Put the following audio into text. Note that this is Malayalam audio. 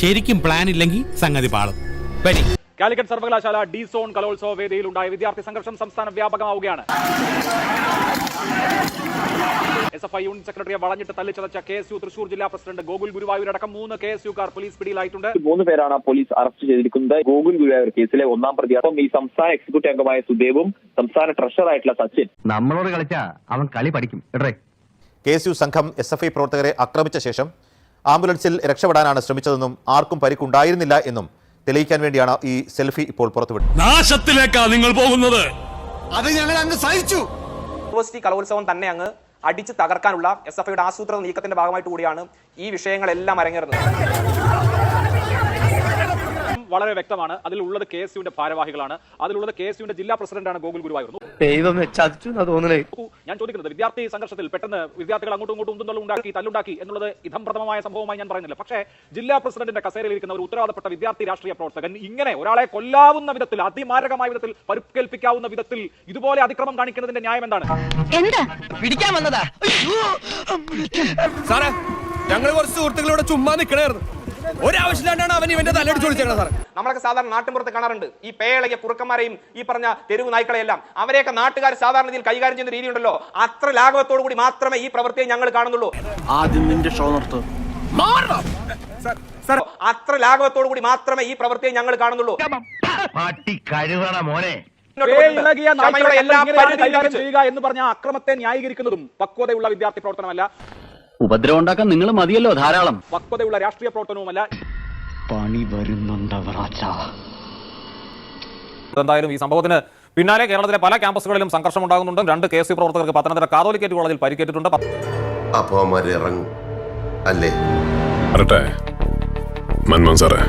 ശരിക്കും പ്ലാൻ ഇല്ലെങ്കിൽ സംഗതി പാളും. വരി കാലിക്കറ്റ് സർവകലാശാല ഡി സോൺ കലോത്സവ വേദിയിൽ ഉണ്ടായ വിദ്യാർത്ഥി സംഘർഷം സംസ്ഥാന വ്യാപകമാവുകയാണ്. എസ് എഫ് ഐ യൂണിറ്റ് സെക്രട്ടറിയെ വളഞ്ഞിട്ട് തല്ലിച്ചതച്ച കെ എസ് യു തൃശൂർ ജില്ലാ പ്രസിഡന്റ് ഗോകുൽ ഗുരുവായൂർ അടക്കം മൂന്ന് കെ എസ് യുക്കാർ പോലീസ് പിടിയിലായിട്ടുണ്ട്. മൂന്ന് പേരാണ് പോലീസ് അറസ്റ്റ് ചെയ്തിരിക്കുന്നത്. ഗോകുൽ ഗുരുവായൂർ കേസിലെ ഒന്നാം പ്രതി അപ്പം ഈ സംസ്ഥാന എക്സിക്യൂട്ടീവ് അംഗമായ സുദേവും സംസ്ഥാന ട്രഷറർ ആയിട്ടുള്ള സച്ചിൻ. നമ്മളോട് കളിച്ചാ അവൻ കളി പഠിക്കും. കെ എസ് യു സംഘം എസ് എഫ് ഐ പ്രവർത്തകരെ ആക്രമിച്ച ശേഷം ആംബുലൻസിൽ രക്ഷപ്പെടാനാണ് ശ്രമിച്ചതെന്നും ആർക്കും പരിക്കുണ്ടായിരുന്നില്ല എന്നും തെളിയിക്കാൻ വേണ്ടിയാണ് ഈ സെൽഫി ഇപ്പോൾ പുറത്തുവിട്ടത്. നാശത്തിലേക്കാ നിങ്ങൾ പോകുന്നത്. യൂണിവേഴ്സിറ്റി കലോത്സവം തന്നെ അങ്ങ് അടിച്ച് തകർക്കാനുള്ള എസ് എഫ് ഐയുടെ ആസൂത്രണ നീക്കത്തിന്റെ ഭാഗമായിട്ട് കൂടിയാണ് ഈ വിഷയങ്ങളെല്ലാം അരങ്ങേറുന്നത്. വളരെ വ്യക്തമാണ്. അതിലുള്ളത് കെ എസ് യുവിന്റെ ഭാരവാഹികളാണ്. അതിലുള്ളത് കെ എസ് യുവിന്റെ ജില്ലാ പ്രസിഡന്റാണ് ഗോകുൽ ഗുരുവായൂർ. ചതിച്ചു തോന്നണേ. നോക്കൂ, ഞാൻ ചോദിക്കുന്നത് വിദ്യാർത്ഥി സംഘർഷത്തിൽ പെട്ടെന്ന് വിദ്യാർത്ഥികൾ അങ്ങോട്ടും ഇങ്ങോട്ടും ഉണ്ടാക്കി തല്ലുണ്ടാക്കി എന്നുള്ളത് ഇതം പ്രഥമമായ സംഭവമായി ഞാൻ പറയുന്നില്ല. പക്ഷേ ജില്ലാ പ്രസിഡന്റിന്റെ കസേരയിൽ ഇരിക്കുന്ന ഒരു ഉത്തരവാദപ്പെട്ട വിദ്യാർത്ഥി രാഷ്ട്രീയ പ്രവർത്തകൻ ഇങ്ങനെ ഒരാളെ കൊല്ലാവുന്ന വിധത്തിൽ അതിമാരകമായ വിധത്തിൽ പരുക്കേൽപ്പിക്കാവുന്ന വിധത്തിൽ ഇതുപോലെ അതിക്രമം കാണിക്കുന്നതിന്റെ ന്യായം എന്താണ്? എന്താ? പിടിക്കാൻ വന്നതാ. സാറേ ഞങ്ങൾ കുറച്ച് സുഹൃത്തുക്കളോട് ചുമ്മാ നിക്കണായിരുന്നു. ഒരാവശ്യമില്ലാണ്ടാണ് അവൻ ഇവന്റെ തലടിച്ചു വിളിച്ചേക്കണ സാർ നമ്മളൊക്കെ സാധാരണ നാട്ടിൻപുറത്ത് കാണാറുണ്ട്. ഈ പേളയ കുറുക്കന്മാരെയും ഈ പറഞ്ഞ തെരുവ് നായ്ക്കളെയെല്ലാം. അവരെയൊക്കെ നാട്ടുകാർ സാധാരണ രീതിയിൽ കൈകാര്യം ചെയ്യുന്ന രീതി ഉണ്ടല്ലോ അത്ര ലാഘവത്തോടു കൂടി മാത്രമേ ഈ പ്രവൃത്തിയെ ഞങ്ങൾ കാണുന്നുള്ളൂ. ആദ്യം നിന്റെ ഷോ നടത്തു അത്ര ലാഘവത്തോടു കൂടി മാത്രമേ ഈ പ്രവൃത്തിയെ ഞങ്ങൾ കാണുന്നുള്ളൂ. മോനെ. എന്ന് പറഞ്ഞ അക്രമത്തെ ന്യായീകരിക്കുന്നതും പക്വതയുള്ള വിദ്യാർത്ഥി പ്രവർത്തനമല്ല. ഉപദ്രവം ഉണ്ടാക്കാൻ നിങ്ങൾ മതിയല്ലോ ധാരാളം. പക്വതയുള്ള രാഷ്ട്രീയ പ്രവർത്തനവുമല്ല. പണി വരുന്നുണ്ടവർ എന്തായാലും ഈ സംഭവത്തിന് പിന്നാലെ കേരളത്തിലെ പല ക്യാമ്പസുകളിലും സംഘർഷം ഉണ്ടാകുന്നുണ്ട്. രണ്ട് കെ എസ് പ്രവർത്തകർക്ക് പത്തനംതിട്ട കാതോലിക്കേറ്റ് കോളേജിൽ പരിക്കേറ്റിട്ടുണ്ട്. അപ്പോ ഇറങ്ങും. അല്ലേ? മൻമോഹൻ സാറേ.